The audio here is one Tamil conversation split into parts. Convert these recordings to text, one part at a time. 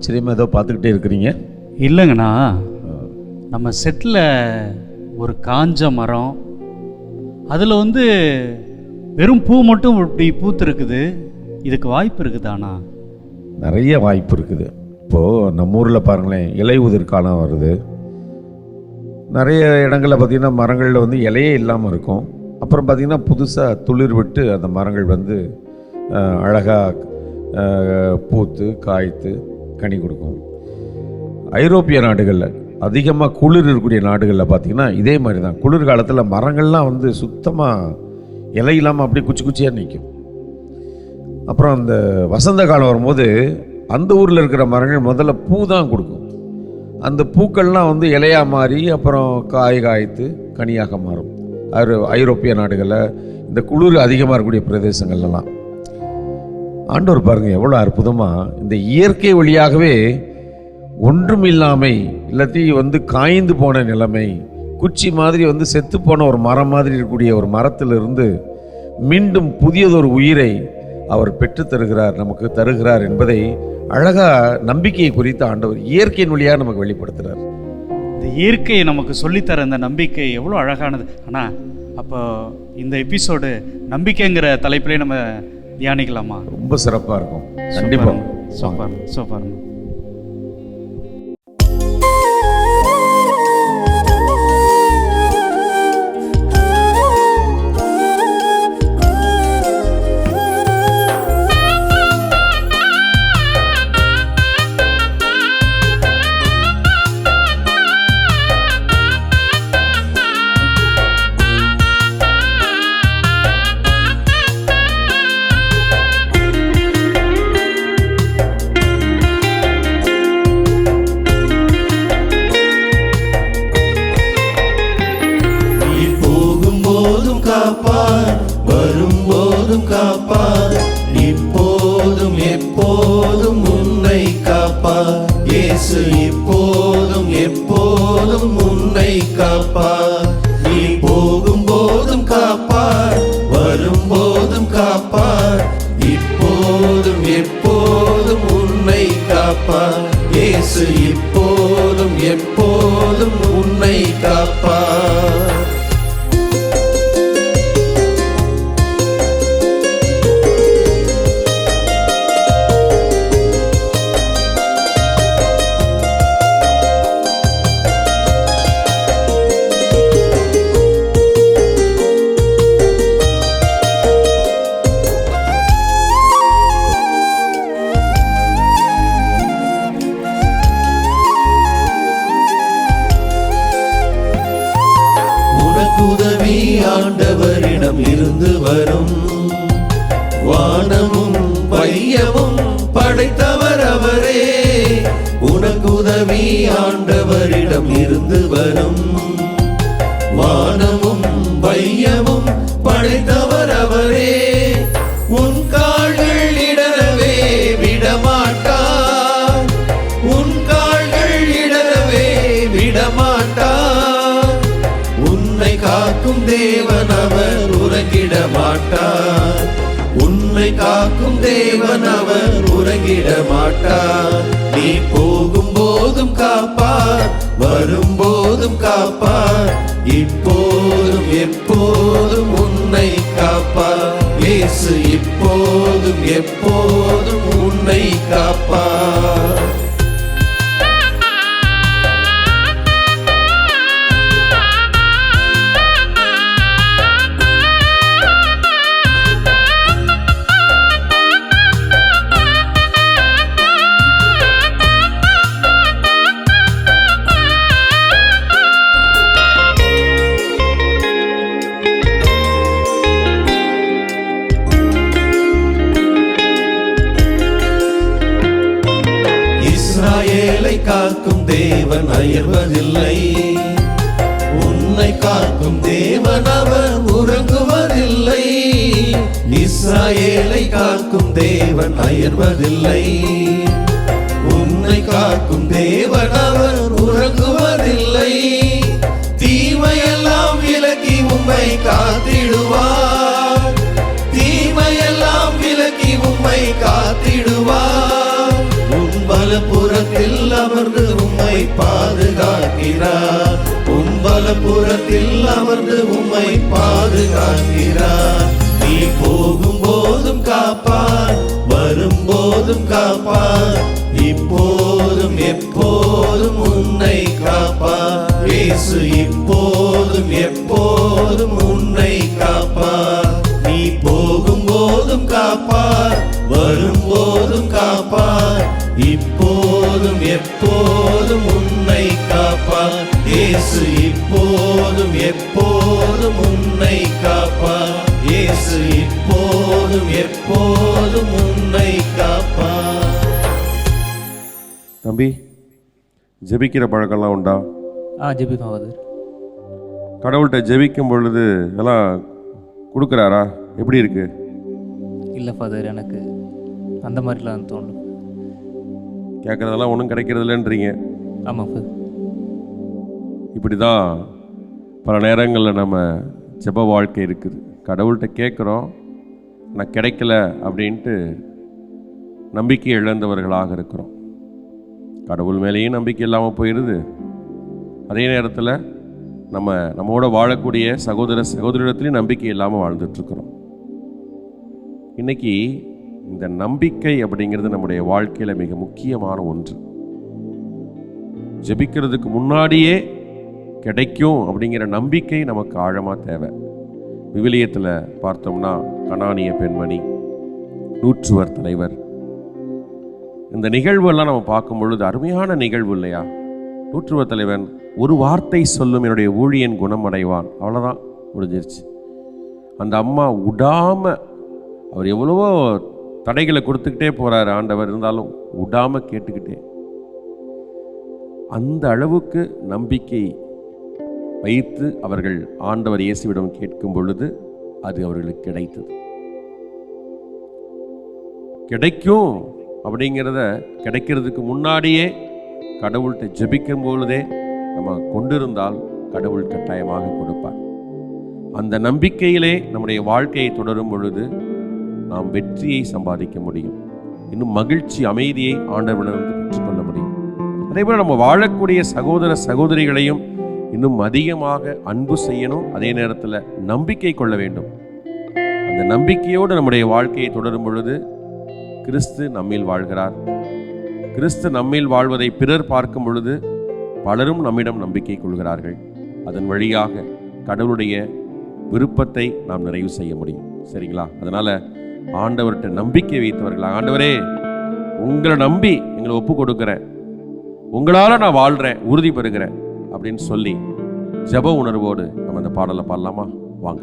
ஆச்சரியமாக ஏதோ பார்த்துக்கிட்டே இருக்கிறீங்க? இல்லைங்கண்ணா. நம்ம செட்டில் ஒரு காஞ்ச மரம். அதில் வந்து வெறும் பூ மட்டும் இப்படி பூத்துருக்குது. இதுக்கு வாய்ப்பு இருக்குதாண்ணா? நிறைய வாய்ப்பு இருக்குது. இப்போது நம்ம ஊரில் பாருங்களேன் இலை உதிர் காலம் வருது. நிறைய இடங்களில் பார்த்திங்கன்னா மரங்களில் வந்து இலையே இல்லாமல் இருக்கும். அப்புறம் பார்த்திங்கன்னா புதுசாக துளிர் விட்டு அந்த மரங்கள் வந்து அழகாக பூத்து காய்த்து கனி கொடுக்கும். ஐரோப்பிய நாடுகளில் அதிகமாக குளிர் இருக்கக்கூடிய நாடுகளில் பார்த்திங்கன்னா இதே மாதிரி தான் குளிர் காலத்தில் மரங்கள்லாம் வந்து சுத்தமாக இலை இல்லாமல் அப்படியே குச்சி குச்சியாக நிற்கும் அப்புறம் அந்த வசந்த காலம் வரும்போது அந்த ஊரில் இருக்கிற மரங்கள் முதல்ல பூ தான் கொடுக்கும். அந்த பூக்கள்லாம் வந்து இலையாக மாறி அப்புறம் காய் காய்த்து கனியாக மாறும். ஐரோ ஐரோப்பிய நாடுகளில் இந்த குளிர் அதிகமாக இருக்கக்கூடிய பிரதேசங்கள்லாம் ஆண்டவர் பாருங்கள் எவ்வளோ அற்புதமாக இந்த இயற்கை வழியாகவே ஒன்றும் இல்லாமை இல்லாட்டி வந்து காய்ந்து போன நிலைமை குச்சி மாதிரி வந்து செத்து போன ஒரு மரம் மாதிரி இருக்கக்கூடிய ஒரு மரத்திலிருந்து மீண்டும் புதியதொரு உயிரை அவர் பெற்றுத் தருகிறார் நமக்கு தருகிறார் என்பதை அழகாக நம்பிக்கையை குறித்து ஆண்டவர் இயற்கையின் வழியாக நமக்கு வெளிப்படுத்துகிறார் இந்த இயற்கையை நமக்கு சொல்லித்தர இந்த நம்பிக்கை எவ்வளோ அழகானது. ஆனால் அப்போ இந்த எபிசோடு நம்பிக்கைங்கிற தலைப்பிலே நம்ம தியானிக்கலாமா? ரொம்ப சிறப்பாக இருக்கும். கண்டிப்பாக சூப்பர். சூப்பர். காப்பார் மாட்டார் உன்னை காக்கும் தேவன் அவர் உறங்கிட மாட்டார் நீ போகும் போதும் காப்பார் வரும் போதும் காப்பார் இப்போதும் எப்போதும் உன்னை காப்பார். இயேசு இப்போதும் எப்போதும் உன்னை காப்பார். அயர்வதில்லை உன்னை காக்கும் தேவன் அவர் உறங்குவதில்லை. இஸ்ராயேலை காக்கும் தேவன் அயர்வதில்லை. உன்னை காக்கும் தேவன் அவர் உறங்குவதில்லை. தீமையெல்லாம் விலக்கி உம்மை காத்திடுவார். தீமையெல்லாம் விலக்கி உம்மை காத்திடு உன் பலபுறத்தில் அமர்ந்து உம்மை பாதுகாக்கிறார். உன் பலபுறத்தில் அமர்ந்து உம்மை பாதுகாக்கிறார். நீ போகும் போதும் காப்பார் வரும் போதும் காப்பார். இப்போதும் எப்போதும் உன்னை காப்பார். இயேசு இப்போதும் எப்போதும் உன்னை காப்பார். நீ போகும் போதும் காப்பார் வரும் போதும் காப்பார். இப்போதும் எப்போதும் உன்னை காப்பார். இயேசு இப்போதும் எப்போதும் உன்னை காப்பார். இயேசு இப்போதும் எப்போதும் உன்னை காப்பார். தம்பி ஜெபிக்கிற பழக்கம்லாம் உண்டா? ஆ ஃபாதர். கடவுள்கிட்ட ஜெபிக்கும் பொழுது எல்லாம் கொடுக்குறாரா? எப்படி இருக்கு? இல்லை ஃபாதர் எனக்கு அந்த மாதிரிலாம் தோணும் கேட்குறதெல்லாம் ஒன்றும் கிடைக்கிறதில்லன்றீங்க. ஆமாம் இப்படி தான் பல நேரங்களில் நம்ம ஜெப வாழ்க்கை இருக்குது. கடவுள்கிட்ட கேட்குறோம் ஆனால் கிடைக்கல அப்படின்ட்டு நம்பிக்கை இழந்தவர்களாக இருக்கிறோம். கடவுள் மேலேயும் நம்பிக்கை இல்லாமல் போயிடுது அதே நேரத்தில் நம்ம நம்மோட வாழக்கூடிய சகோதர சகோதரிடத்துலையும் நம்பிக்கை இல்லாமல் வாழ்ந்துட்டுருக்குறோம் இன்னைக்கு இந்த நம்பிக்கை அப்படிங்கிறது நம்முடைய வாழ்க்கையில் மிக முக்கியமான ஒன்று. ஜெபிக்கிறதுக்கு முன்னாடியே கிடைக்கும் அப்படிங்கிற நம்பிக்கை நமக்கு ஆழமாக தேவை. விவிலியத்தில் பார்த்தோம்னா கணானிய பெண்மணி நூற்றுவர் தலைவர். இந்த நிகழ்வெல்லாம் நம்ம பார்க்கும் பொழுது அருமையான நிகழ்வு இல்லையா? நூற்றுவர் தலைவன் ஒரு வார்த்தை சொல்லும் என்னுடைய ஊழியன் குணம் அடைவான் அவ்வளோதான் முடிஞ்சிருச்சு. அந்த அம்மா விடாமல் அவர் எவ்வளவோ தடைகளை கொடுத்துக்கிட்டே போகிறார் ஆண்டவர். இருந்தாலும் விடாமல் கேட்டுக்கிட்டே. அந்த அளவுக்கு நம்பிக்கை வைத்து அவர்கள் ஆண்டவர் இயேசுவிடம் கேட்கும் பொழுது அது அவர்களுக்கு கிடைத்தது. கிடைக்கும் அப்படிங்கிறத கிடைக்கிறதுக்கு முன்னாடியே கடவுள்கிட்ட ஜெபிக்கும் பொழுதே நம்ம கொண்டிருந்தால் கடவுள் கட்டாயமாக கொடுப்பார். அந்த நம்பிக்கையிலே நம்முடைய வாழ்க்கையை தொடரும் பொழுது நாம் வெற்றியை சம்பாதிக்க முடியும். இன்னும் மகிழ்ச்சி அமைதியை ஆண்டவரிடமிருந்து பெற்றுக்கொள்ள முடியும். அதே போல் நம்ம வாழக்கூடிய சகோதர சகோதரிகளையும் இன்னும் அதிகமாக அன்பு செய்யணும். அதே நேரத்தில் நம்பிக்கை கொள்ள வேண்டும். அந்த நம்பிக்கையோடு நம்முடைய வாழ்க்கையை தொடரும் பொழுது கிறிஸ்து நம்மில் வாழ்கிறார். கிறிஸ்து நம்மில் வாழ்வதை பிறர் பார்க்கும் பொழுது பலரும் நம்மிடம் நம்பிக்கை கொள்கிறார்கள். அதன் வழியாக கடவுளுடைய விருப்பத்தை நாம் நிறைவு செய்ய முடியும். சரிங்களா? அதனால் ஆண்டவர்கிட்ட நம்பிக்கை வைத்தவர்களா? ஆண்டவரே உங்களை நம்பி எங்களை ஒப்பு கொடுக்குறேன் உங்களால் நான் வாழ்கிறேன் உறுதி பெறுகிறேன் அப்படின்னு சொல்லி ஜெப உணர்வோடு நம்ம அந்த பாடலை பாடலாமா? வாங்க.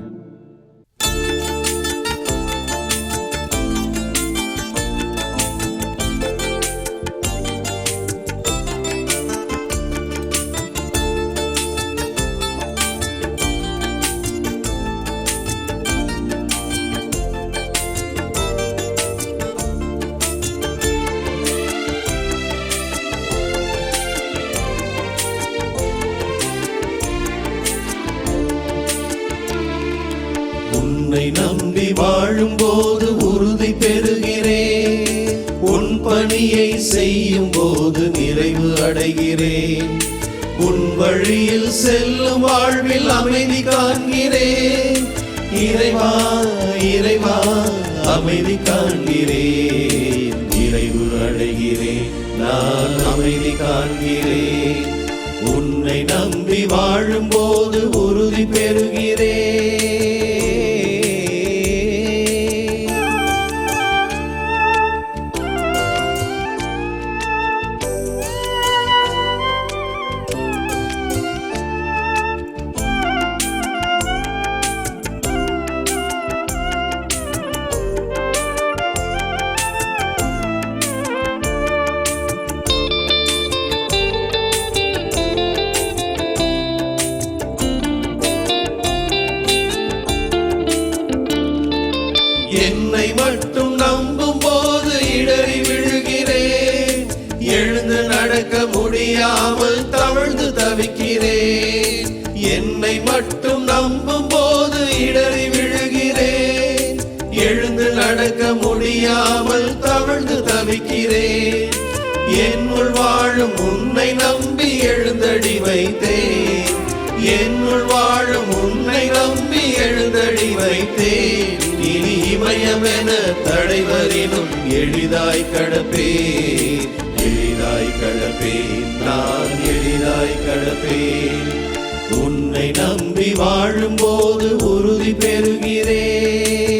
வழியில் செல்லும் வாழ்வில் அமைதி காண்கிறேன். இறைவா இறைவா அமைதி காண்கிறேன். இறைவு அடைகிறேன் நான் அமைதி காண்கிறேன். உன்னை நம்பி வாழும்போது உறுதி பெறுகிறேன். என்னை மட்டும் நம்பும் போது இடறி விழுகிறேன். எழுந்து நடக்க முடியாமல் தவழ்ந்து தவிக்கிறேன். என்னுள் வாழும் உன்னை நம்பி எழுந்தடி வைத்தேன். என்னுள் வாழும் உன்னை நம்பி எழுந்தடி வைத்தேன். இனி இமயமென தடைவரினும் எளிதாய் கடப்பேன். எளிதாய் கடப்பேன். நான் எளிதாய் கடப்பேன். உன்னை நம்பி வாழும்போது உறுதி பெறுகிறேன்.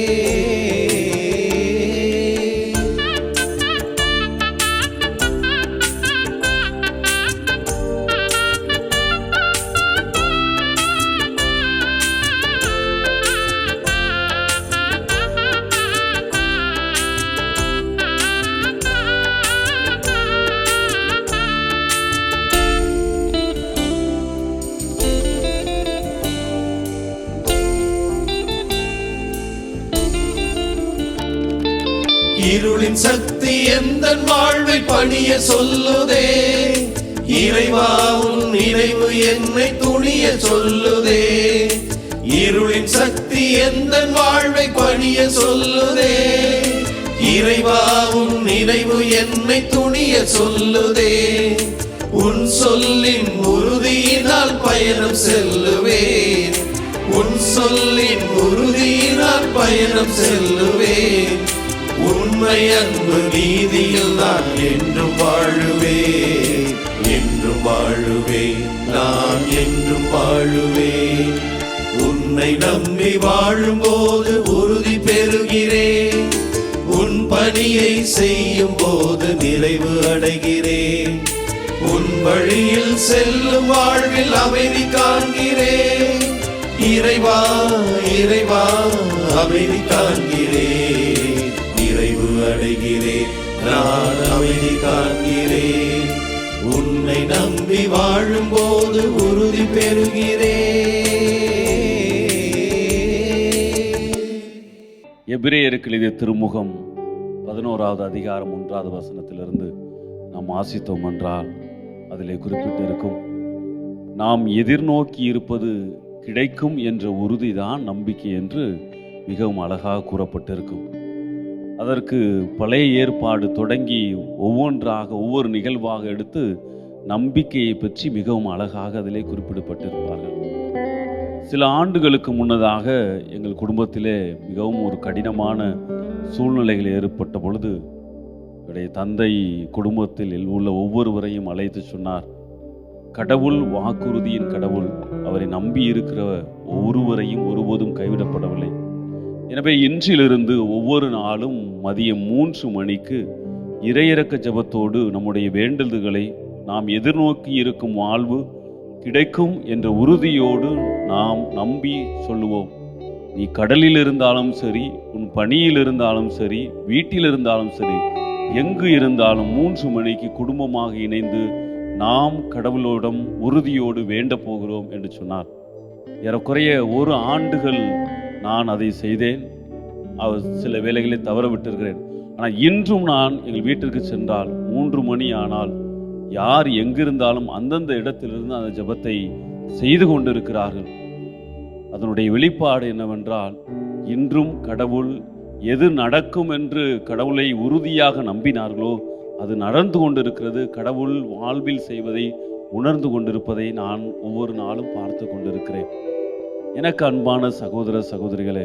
தன் வாழ்வை பணிய சொல்லுதே. இறைவா உன் நினைவு என்னை துணிய சொல்லுதே. இருளின் சக்தி எந்த வாழ்வை பணிய சொல்லுதே. இறைவா உன் நினைவு என்னை துணிய சொல்லுதே. உன் சொல்லின் உறுதியினால் பயணம் செல்லுவேன். உன் சொல்லின் உறுதியினால் பயணம் செல்லுவேன். உண்மை அன்பு நீதியில் நான் என்றும் வாழுவே என்றும் வாழுவே நான் என்றும் வாழுவே உன்னை நம்பி வாழும்போது உறுதி பெறுகிறேன். உன் பணியை செய்யும் போது நிறைவு அடைகிறேன். உன் வழியில் செல்லும் வாழ்வில் அமைதி காண்கிறேன். இறைவா இறைவா அமைதி காண்கிறேன். அடைகிறேன் நான் அமைதி காண்கிறேன் உன்னை நம்பி வாழும்போது உறுதி பெறுகிறேன் எபிரேயருக்கு எழுதிய திருமுகம் பதினோராவது அதிகாரம் ஒன்றாவது வசனத்திலிருந்து நாம் ஆசித்தோம் என்றால் அதிலே குறிப்பிட்டிருக்கும் நாம் எதிர்நோக்கி இருப்பது கிடைக்கும் என்ற உறுதிதான் நம்பிக்கை என்று மிகவும் அழகாக கூறப்பட்டிருக்கும். அதற்கு பழைய ஏற்பாடு தொடங்கி ஒவ்வொன்றாக ஒவ்வொரு நிகழ்வாக எடுத்து நம்பிக்கையை பற்றி மிகவும் அழகாக அதிலே குறிப்பிடப்பட்டிருப்பார்கள். சில ஆண்டுகளுக்கு முன்னதாக எங்கள் குடும்பத்திலே மிகவும் ஒரு கடினமான சூழ்நிலைகள் ஏற்பட்ட பொழுது என்னுடைய தந்தை குடும்பத்தில் உள்ள ஒவ்வொருவரையும் அழைத்து சொன்னார் கடவுள் வாக்குறுதியின் கடவுள் அவரை நம்பி இருக்கிற ஒருவரையும் ஒருபோதும் கைவிடப்படவில்லை. எனவே இன்றிலிருந்து ஒவ்வொரு நாளும் மதியம் மூன்று மணிக்கு இறையிறக்க ஜெபத்தோடு நம்முடைய வேண்டுதல்களை நாம் எதிர்நோக்கி இருக்கும் வாழ்வு கிடைக்கும் என்ற உறுதியோடு நாம் நம்பி சொல்லுவோம். நீ கடலில் இருந்தாலும் சரி உன் பணியில் இருந்தாலும் சரி வீட்டில் இருந்தாலும் சரி எங்கு இருந்தாலும் மூன்று மணிக்கு குடும்பமாக இணைந்து நாம் கடவுளோடம் உறுதியோடு வேண்ட போகிறோம் என்று சொன்னார். ஏறக்குறைய ஒரு ஆண்டுகள் நான் அதை செய்தேன். அவர் சில வேலைகளை தவற விட்டிருக்கிறேன். ஆனால் இன்றும் நான் எங்கள் வீட்டிற்கு சென்றால் மூன்று மணி ஆனால் யார் எங்கிருந்தாலும் அந்தந்த இடத்திலிருந்து அந்த ஜெபத்தை செய்து கொண்டிருக்கிறார்கள். அதனுடைய வெளிப்பாடு என்னவென்றால் இன்றும் கடவுள் எது நடக்கும் என்று கடவுளை உறுதியாக நம்பினார்களோ அது நடந்து கொண்டிருக்கிறது. கடவுள் வாழ்வில் செய்வதை உணர்ந்து கொண்டிருப்பதை நான் ஒவ்வொரு நாளும் பார்த்து கொண்டிருக்கிறேன். எனக்கு அன்பான சகோதர சகோதரிகளே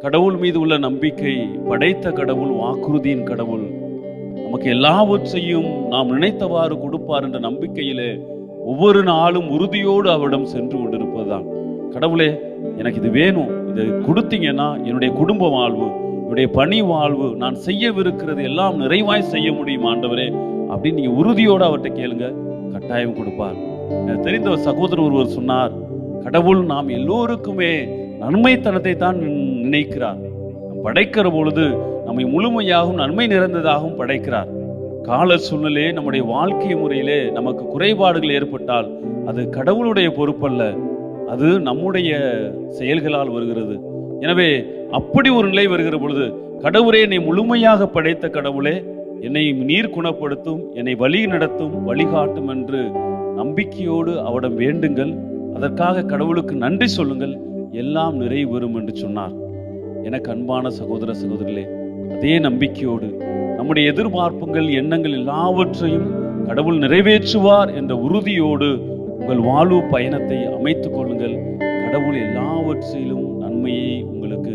கடவுள் மீது உள்ள நம்பிக்கை படைத்த கடவுள் வாக்குறுதியின் கடவுள் நமக்கு எல்லாவற்றையும் நாம் நினைத்தவாறு கொடுப்பார் என்ற நம்பிக்கையிலே ஒவ்வொரு நாளும் உறுதியோடு அவரிடம் சென்று கொண்டிருப்பதுதான். கடவுளே எனக்கு இது வேணும். இதை கொடுத்தீங்கன்னா என்னுடைய குடும்ப வாழ்வு என்னுடைய பணி வாழ்வு நான் செய்யவிருக்கிறது எல்லாம் நிறைவாய் செய்ய முடியும் ஆண்டவரே அப்படின்னு நீங்க உறுதியோடு அவர்கிட்ட கேளுங்க. கட்டாயம் கொடுப்பார். எனக்கு தெரிந்த சகோதரர் ஒருவர் சொன்னார். கடவுள் நாம் எல்லோருக்குமே நன்மைத்தனத்தை தான் நினைக்கிறார் படைக்கிற பொழுது நம்மை முழுமையாகவும் நன்மை நிறைந்ததாகவும் படைக்கிறார். கால சூழ்நிலையே நம்முடைய வாழ்க்கை முறையிலே நமக்கு குறைபாடுகள் ஏற்பட்டால் அது கடவுளுடைய பொறுப்பல்ல அது நம்முடைய செயல்களால் வருகிறது. எனவே அப்படி ஒரு நிலை வருகிற பொழுது கடவுளே என்னை முழுமையாக படைத்த கடவுளே என்னை நீர் குணப்படுத்தும் என்னை வழி நடத்தும் வழிகாட்டும் என்று நம்பிக்கையோடு அவடம் வேண்டுங்கள். அதற்காக கடவுளுக்கு நன்றி சொல்லுங்கள். எல்லாம் நிறைவேறும் என்று சொன்னார். எனக்கு அன்பான சகோதர சகோதரிகளே அதே நம்பிக்கையோடு நம்முடைய எதிர்பார்ப்புகள் எண்ணங்கள் எல்லாவற்றையும் கடவுள் நிறைவேற்றுவார் என்ற உறுதியோடு உங்கள் வாழ்வு பயணத்தை அமைத்துக் கொள்ளுங்கள். கடவுள் எல்லாவற்றிலும் நன்மையை உங்களுக்கு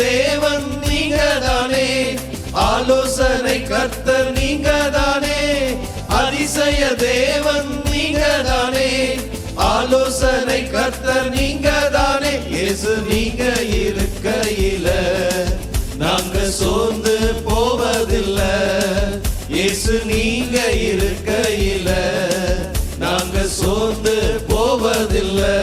தேவன் நீங்க தானே ஆலோசனை கர்த்தர் நீங்க தானே அதிசய தேவன் நீங்க தானே ஆலோசனை கர்த்தர் நீங்க தானே இயேசு நீங்க இருக்கையில நாங்க சோர்ந்து போவதில்லை. இயேசு நீங்க இருக்கையில நாங்க சோர்ந்து போவதில்லை.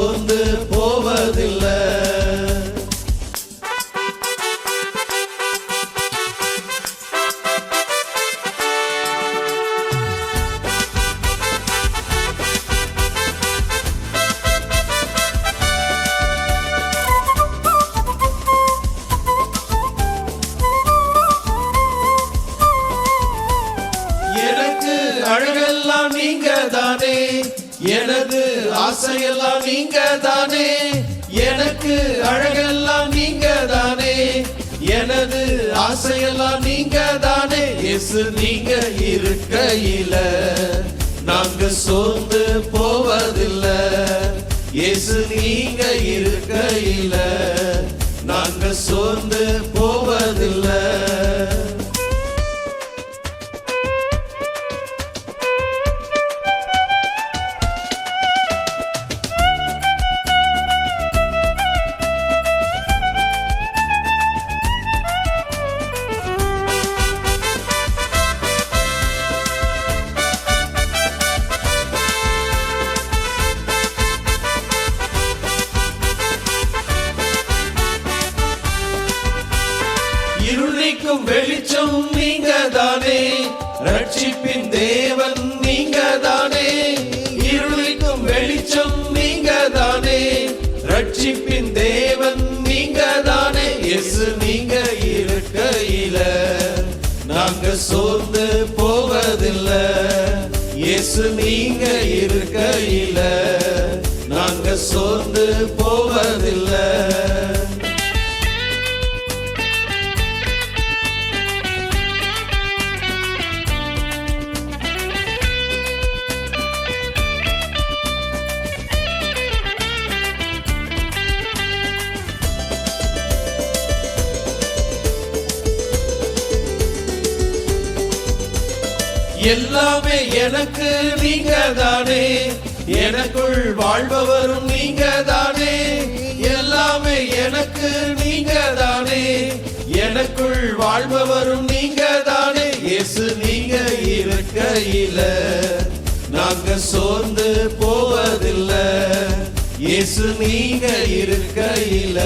நாங்க ஆசையெல்லாம் நீங்க தானே எனக்கு அழகெல்லாம் நீங்க தானே எனது ஆசையெல்லாம் நீங்க தானே எசு நீங்க இருக்கையில நாங்க சோர்ந்து போவதில்லை. எசு நீங்க இருக்கையில நாங்க சோர்ந்து போவதில்லை. போவதில்லை. எல்லாமே எனக்கு நீங்க தானே எனக்குள் வாழ்பவரும் நீங்க தானே எல்லாமே எனக்கு நீங்க தானே எனக்குள் வாழ்பவரும் நீங்க தானே இயேசு நீங்க இருக்கையில நாங்க சோர்ந்து போவதில்லை. இயேசு நீங்க இருக்கையில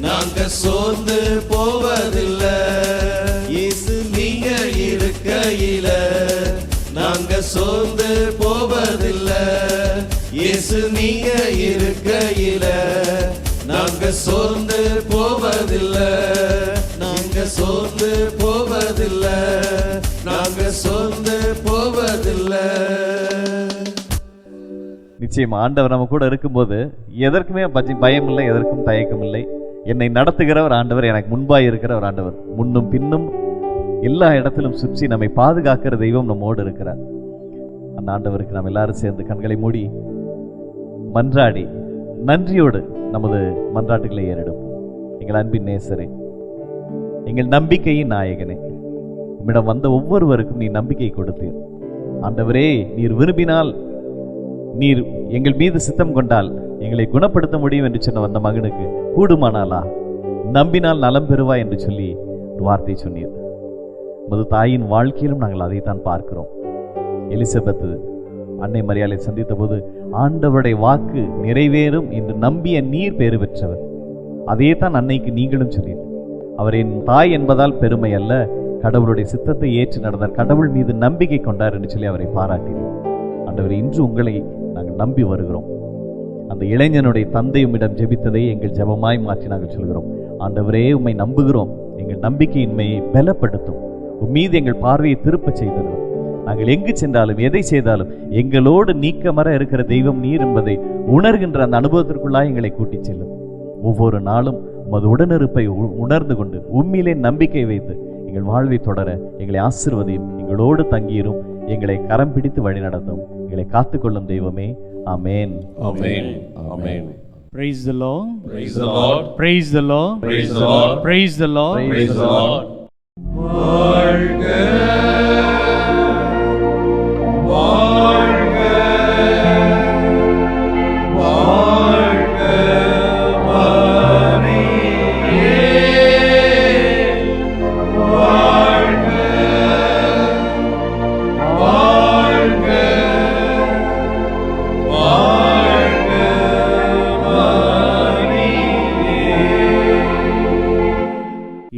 நாங்க சோர்ந்து போவதில்லை. இயேசு நீங்க இருக்கையில நாங்க சோர்ந்து போவதில்லை. இயேசு நீங்க இருக்கையில. நாங்க சோர்ந்து போவதில்லை. நாங்க சோர்ந்து போவதில்லை. நாங்க சோர்ந்து போவதில்லை. நிச்சயம் ஆண்டவர் நம்ம கூட இருக்கும்போது எதற்குமே பயம் இல்லை எதற்கும் தயக்கம் இல்லை என்னை நடத்துகிறவர் ஆண்டவர் எனக்கு முன்பாய் இருக்கிறவர் ஆண்டவர். முன்னும் பின்னும் எல்லா இடத்திலும் சுற்றி நம்மை பாதுகாக்கிற தெய்வம் நம்மோடு இருக்கிறார். அந்த ஆண்டவருக்கு நாம் எல்லாரும் சேர்ந்து கண்களை மூடி மன்றாடி நன்றியோடு நமது மன்றாட்டுகளை ஏறெடுப்போம். எங்கள் அன்பின் நேசரே எங்கள் நம்பிக்கையின் நாயகனே உம்மிடம் வந்த ஒவ்வொருவருக்கும் நீ நம்பிக்கை கொடுத்தீர். ஆண்டவரே நீர் விரும்பினால் நீர் எங்கள் மீது சித்தம் கொண்டால் எங்களை குணப்படுத்த முடியும் என்று சொன்ன வந்த மகனுக்கு கூடுமானாலா? நம்பினால் நலம் பெறுவா என்று சொல்லி ஒரு வார்த்தை சொன்னீர். மது தாயின் வாழ்க்கையிலும் நாங்கள் அதைத்தான் பார்க்கிறோம். எலிசபெத் அன்னை மரியாதை சந்தித்த போது ஆண்டவருடைய வாக்கு நிறைவேறும் என்று நம்பிய நீர் பேறு பெற்றவர். அதே தான் அன்னைக்கு நீங்களும் சொன்னீர். அவர் என் தாய் என்பதால் பெருமை அல்ல. கடவுளுடைய சித்தத்தை ஏற்று நடந்தார். கடவுள் மீது நம்பிக்கை கொண்டார் என்று சொல்லி அவரை பாராட்டினேன். ஆண்டவர் இன்று உங்களை நாங்கள் நம்பி வருகிறோம். அந்த இளைஞனுடைய தந்தையுமிடம் ஜெபித்ததை எங்கள் ஜெபமாய் மாற்றி நாங்கள் சொல்கிறோம். ஆண்டவரே உம்மை நம்புகிறோம். எங்கள் நம்பிக்கையின்மையை பலப்படுத்தும். மீது எங்கள் பார்வையை திருப்பச் செய்தரும் நாங்கள் எங்கு சென்றாலும் எதை செய்தாலும் எங்களோடு நீக்கமர இருக்கிற தெய்வம் நீர் என்பதை உணர்கின்ற அந்த அனுபவத்திற்குள்ளாய் எங்களை கூட்டிச் செல்லும் ஒவ்வொரு நாளும் உமது உடனிருப்பை உணர்ந்து கொண்டு உம்மிலே நம்பிக்கை வைத்து எங்கள் வாழ்வை தொடர எங்களை ஆசிர்வதியும் எங்களோடு தங்கியிரும் எங்களை கரம் பிடித்து வழி நடத்தும் எங்களை காத்துக்கொள்ளும் தெய்வமே ஆமென் ஆமென் ஆமென் Praise the Lord. Praise the Lord. Praise the Lord. Praise the Lord. Praise the Lord. Praise the Lord. வாழ்க